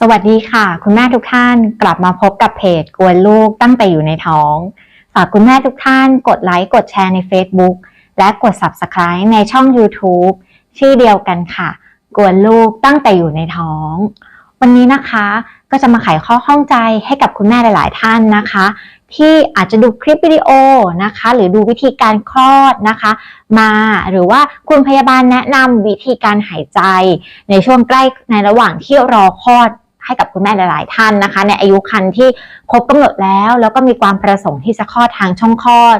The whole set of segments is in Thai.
สวัสดีค่ะ คุณแม่ทุกท่านกลับมาพบกับเพจกวนลูกตั้งแต่อยู่ในท้อง ฝากคุณแม่ทุกท่านกดไลค์กดแชร์ใน Facebook และกด Subscribe ในช่อง YouTube ชื่อเดียวกันค่ะ กวนลูกตั้งแต่อยู่ในท้อง วันนี้นะคะก็จะมาไขข้อข้องใจให้กับคุณแม่หลาย ๆ ท่านนะคะ ที่อาจจะดูคลิปวิดีโอนะคะ หรือดูวิธีการคลอดนะคะ มาหรือว่าคุณพยาบาลแนะนำวิธีการหายใจ ในช่วงใกล้ในระหว่างที่รอคลอด ให้กับคุณแม่หลาย ๆ ท่านนะคะ ในอายุครรภ์ที่ครบกำหนดแล้ว แล้วก็มีความประสงค์ที่จะคลอดทางช่องคลอด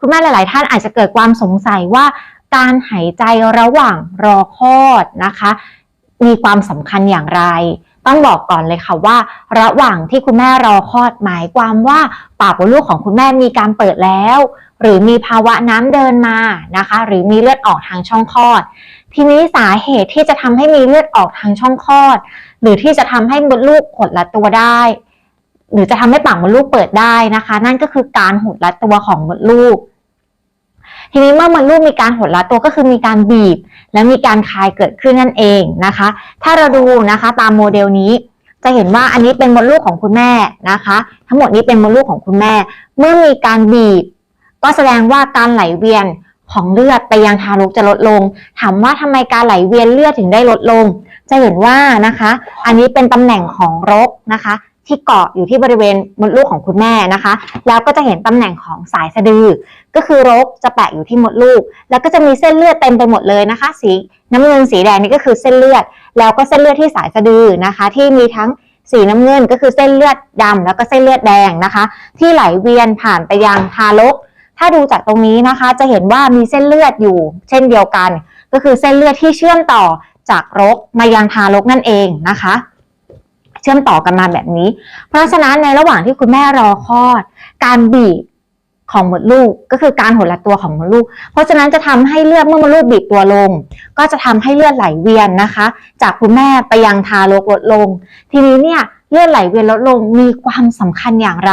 คุณแม่หลาย ๆ ท่านอาจจะเกิดความสงสัยว่าการหายใจระหว่างรอคลอดนะคะ มีความสำคัญอย่างไร ต้องบอกก่อนเลยค่ะว่า ระหว่างที่คุณแม่รอคลอดหมายความว่าปากมดลูกของคุณแม่มีการเปิดแล้ว หรือมีภาวะน้ำเดินมานะคะ หรือมีเลือดออกทางช่องคลอด ทีนี้สาเหตุที่จะทำให้มีเลือดออกทางช่องคลอด หรือที่จะทำให้มดลูกหดละตัวได้ หรือจะทำให้ปากมดลูกเปิดได้นะคะ นั่นก็คือการหดละตัวของมดลูก ทีนี้เมื่อมดลูกมีการหดละตัวก็คือมีการบีบ และมีการคายเกิดขึ้นนั่นเองนะคะ ถ้าเราดูนะคะตามโมเดลนี้จะเห็นว่าอันนี้เป็นมดลูกของคุณแม่นะคะ ทั้งหมดนี้เป็นมดลูกของคุณแม่ เมื่อมีการบีบ ก็แสดงว่าการไหลเวียน ของเลือดไปยังทารกจะลดลง ถามว่าทำไมการไหลเวียนเลือดถึงได้ลดลง จะเห็นว่านะคะ อันนี้เป็นตำแหน่งของรกนะคะ ที่เกาะอยู่ที่บริเวณมดลูกของคุณแม่นะคะ แล้วก็จะเห็นตำแหน่งของสายสะดือ ก็คือรกจะแปะอยู่ที่มดลูก แล้วก็จะมีเส้นเลือดเต็มไปหมดเลยนะคะ สีน้ำเงินสีแดงนี่ก็คือเส้นเลือด แล้วก็เส้นเลือดที่สายสะดือนะคะ ที่มีทั้งสีน้ำเงินก็คือเส้นเลือดดำแล้วก็เส้นเลือดแดงนะคะ ที่ไหลเวียนผ่านไปยังทารก ถ้าดูจากตรงนี้นะคะ จะเห็นว่ามีเส้นเลือดอยู่ เช่นเดียวกัน ก็คือเส้นเลือดที่เชื่อมต่อจากรกมายังทารกนั่นเองนะคะ เชื่อมต่อกันมาแบบนี้ เพราะฉะนั้นในระหว่างที่คุณแม่รอคลอด การบีบของมดลูกก็คือการหดละตัวของมดลูก เพราะฉะนั้นจะทำให้เลือดเมื่อมดลูกบีบตัวลง ก็จะทำให้เลือดไหลเวียนนะคะ จากคุณแม่ไปยังทารกลดลง ทีนี้เนี่ย เลือดไหลเวียนลดลงมีความสำคัญอย่างไร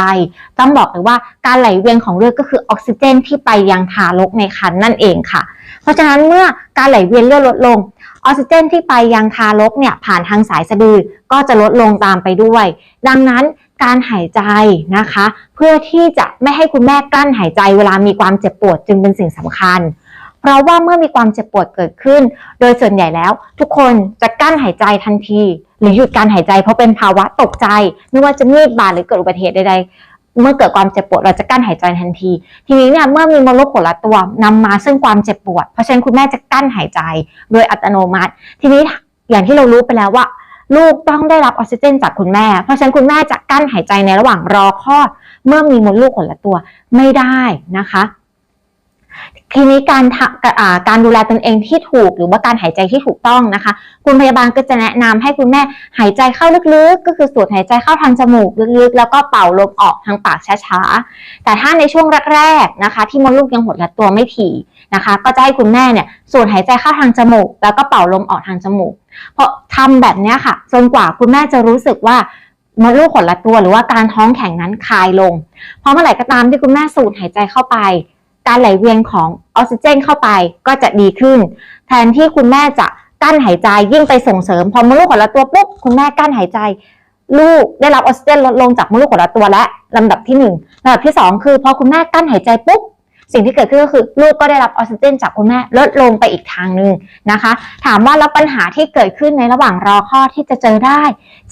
ต้องบอกเลยว่าการไหลเวียนของเลือดก็คือออกซิเจนที่ไปยังทารกในครรภ์นั่นเองค่ะ เพราะฉะนั้นเมื่อการไหลเวียนเลือดลดลงออกซิเจนที่ไปยังทารกเนี่ยผ่านทางสายสะดือก็จะลดลงตามไปด้วย ดังนั้นการหายใจนะคะ เพื่อที่จะไม่ให้คุณแม่กลั้นหายใจเวลามีความเจ็บปวดจึงเป็นสิ่งสำคัญ เพราะว่าเมื่อมีความเจ็บปวดเกิดขึ้น โดยส่วนใหญ่แล้ว ทุกคนจะกั้นหายใจทันที หรือหยุดการหายใจเพราะเป็นภาวะตกใจ ไม่ว่าจะมีดบาดหรือเกิดอุบัติเหตุใดๆ เมื่อเกิดความเจ็บปวดเราจะกั้นหายใจทันที ทีนี้เนี่ยเมื่อมีมลูกขดละตัวนำมาซึ่งความเจ็บปวด เพราะฉะนั้นคุณแม่จะกั้นหายใจโดยอัตโนมัติ ทีนี้อย่างที่เรารู้ไปแล้วว่าลูกต้องได้รับออกซิเจนจากคุณแม่ เพราะฉะนั้นคุณแม่จะกั้นหายใจในระหว่างรอคลอด เมื่อมีมดลูกขดละตัวไม่ได้นะคะ ทีนี้การการดูแลตนเองที่ถูกหรือว่าการหายใจที่ถูกต้องนะคะ คุณพยาบาลก็จะแนะนำให้คุณแม่หายใจเข้าลึกๆ ก็คือสูดหายใจเข้าทางจมูกลึกๆ แล้วก็เป่าลมออกทางปากช้าๆ แต่ถ้าในช่วงแรกๆนะคะ ที่มดลูกยังหดละตัวไม่ถี่นะคะ ก็จะให้คุณแม่เนี่ยสูดหายใจเข้าทางจมูก แล้วก็เป่าลมออกทางจมูก เพราะทำแบบนี้ค่ะจนกว่าคุณแม่จะรู้สึกว่ามดลูกหดละตัวหรือว่าการท้องแข็งนั้นคลายลง เพราะเมื่อไหร่ก็ตามที่คุณแม่สูดหายใจเข้าไป การไหลเวียนของออกซิเจนเข้าไปก็จะดีขึ้น แทนที่คุณแม่จะกั้นหายใจยิ่งไปส่งเสริม พอมดลูกของละตัวปุ๊บคุณแม่กั้นหายใจ ลูกได้รับออกซิเจนลดลงจากมดลูกของละตัวและลำดับที่หนึ่งลำดับที่สองคือพอคุณแม่กั้นหายใจปุ๊บสิ่งที่เกิดขึ้นก็คือลูกก็ได้รับออกซิเจนจากคุณแม่ลดลงไปอีกทางหนึ่งนะคะ ถามว่าแล้วปัญหาที่เกิดขึ้นในระหว่างรอคลอดที่จะเจอได้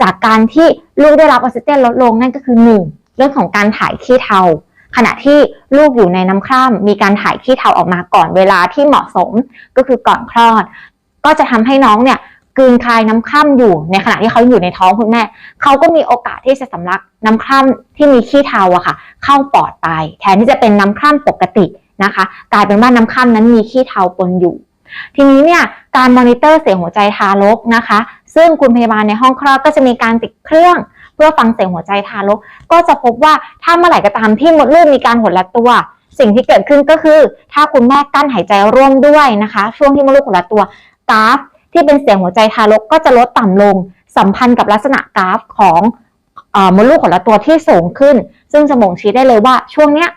จากการที่ลูกได้รับออกซิเจนลดลงนั่นก็คือหนึ่งเรื่องของการถ่ายขี้เทา ขณะที่ลูกอยู่ในน้ำคร่ำมีการถ่ายขี้เถ้าออกมาก่อนเวลาที่เหมาะสมก็คือก่อนคลอด ก็จะทำให้น้องเนี่ยกลืนคายน้ำคร่ำอยู่ในขณะที่เขาอยู่ในท้องคุณแม่ เขาก็มีโอกาสที่จะสำลักน้ำคร่ำที่มีขี้เถ้าอะค่ะ เข้าปอดไป แทนที่จะเป็นน้ำคร่ำปกตินะคะ กลายเป็นว่าน้ำคร่ำนั้นมีขี้เถ้าปนอยู่ ทีนี้เนี่ยการมอนิเตอร์เสียงหัวใจทารกนะคะ ซึ่งคุณพยาบาลในห้องคลอดก็จะมีการติดเครื่อง พื่อฟังเสียงหัวใจทารก ก็จะพบว่าถ้าเมื่อไหร่ก็ตามที่มดลูกมีการหดละตัว สิ่งที่เกิดขึ้นก็คือ ถ้าคุณแม่กั้นหายใจร่วมด้วยนะคะ ช่วงที่มดลูกหดละตัวกราฟ ที่เป็นเสียงหัวใจทารกก็จะลดต่ำลง สัมพันธ์กับลักษณะกราฟของอมดลูกหดละตัวที่สูงขึ้น ซึ่งจะบ่งชี้ได้เลยว่าช่วงเนี้ย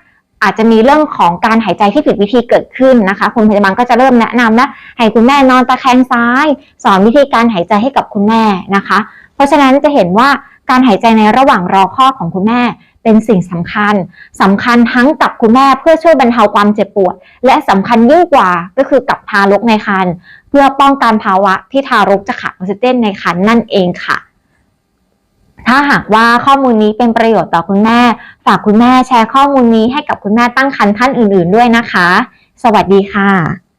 อาจจะมีเรื่องของการหายใจที่ผิดวิธีเกิดขึ้นนะคะคุณพยาบาลก็จะเริ่มแนะนำนะให้คุณแม่นอนตะแคงซ้าย สอนวิธีการหายใจให้กับคุณแม่นะคะ เพราะฉะนั้นจะเห็นว่า การหายใจในระหว่างรอคลอดของคุณแม่เป็นสิ่งสำคัญสำคัญทั้งกับคุณแม่เพื่อช่วยบรรเทาความเจ็บปวด และสำคัญยิ่งกว่าก็คือกับทารกในครรภ์เพื่อป้องกันภาวะที่ทารกจะขาดออกซิเจนในครรภ์นั่นเองค่ะ ถ้าหากว่าข้อมูลนี้เป็นประโยชน์ต่อคุณแม่ ฝากคุณแม่แชร์ข้อมูลนี้ให้กับคุณแม่ตั้งครรภ์ท่านอื่น ๆ ด้วยนะคะ สวัสดีค่ะ